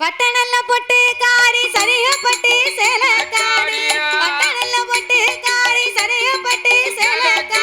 பட்டணல்ல பொட்டு காரி சரிய பட்டு சேலக்காரி. பட்டணல்ல பொட்டு காரி சரிய பட்டு சேலக்காரி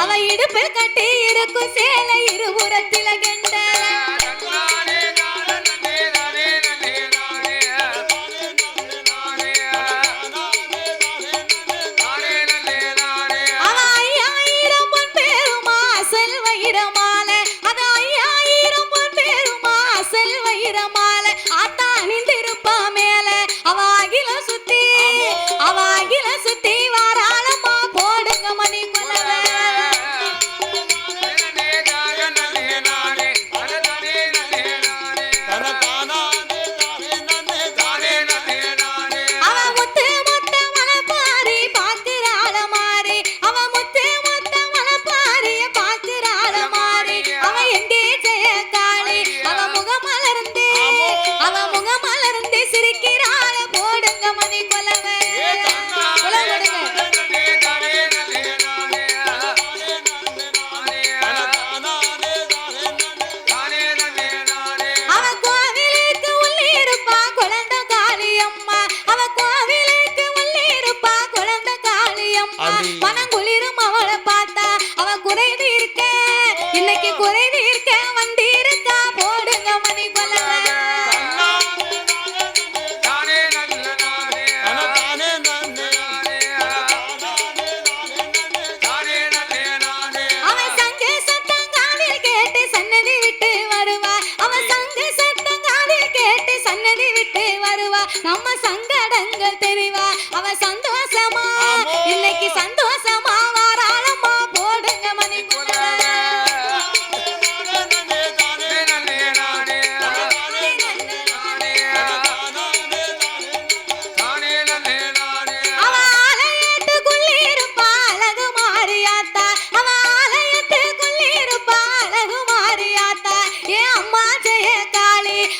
அவ இடுப்பு கட்டி இருக்கும் சேலை இருவும் தீர்க்க இன்னைக்கு குறை தீர்க்க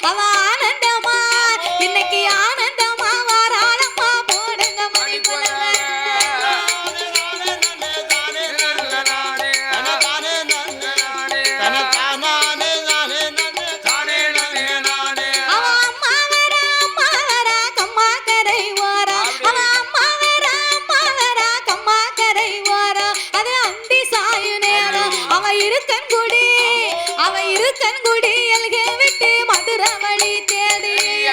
அவ ஆனந்தமா? இன்னைக்கு ஆனந்தமா? வாராளம்மா போடுங்க மணி அவ இருக்கன் குடி அவ இருக்கன் குடி எல்கே விட்டு ரமணி தேடிய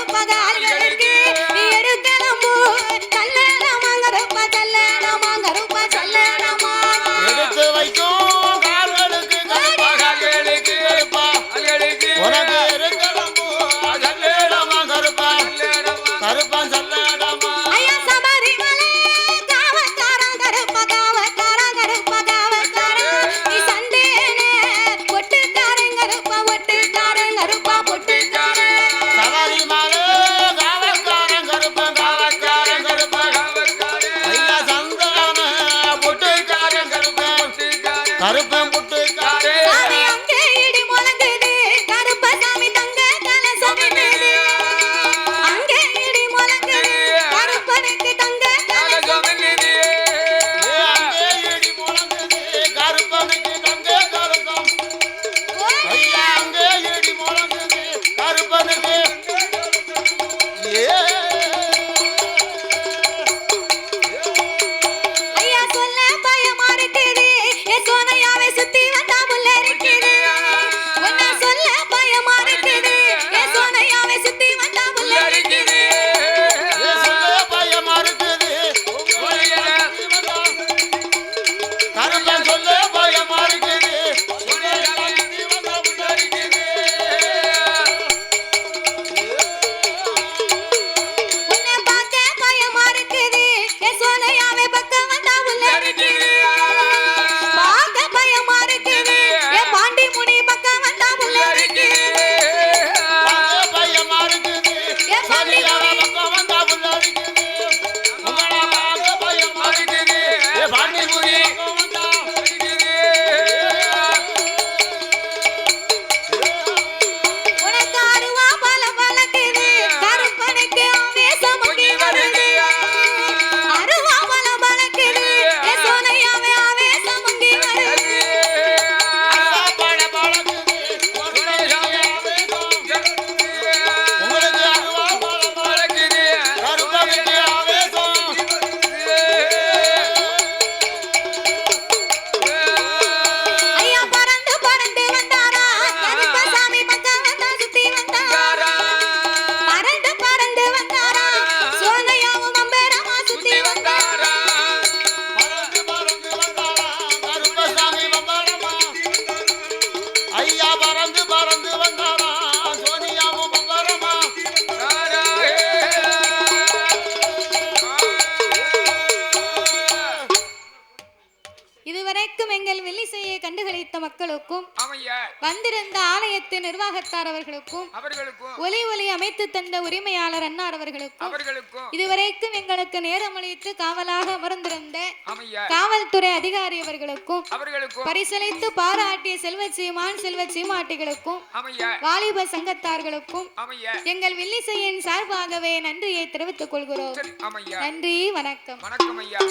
கால்களுக்கு কার நிர்வாகத்தார் அவர்களுக்கும் ஒலி ஒலி அமைத்து தந்த உரிமையாளர் அன்னார் அவர்களுக்கும் இதுவரைக்கும் எங்களுக்கு நேரமளித்து காவலாக அமர்ந்திருந்த காவல்துறை அதிகாரி அவர்களுக்கும் பரிசளித்து பாராட்டிய செல்வ சீமான் செல்வ சீமாட்டிகளுக்கும் வாலிப சங்கத்தார்களுக்கும் எங்கள் வில்லிசையின் சார்பாகவே நன்றியை தெரிவித்துக் கொள்கிறோம். நன்றி வணக்கம். வணக்கம் ஐயா.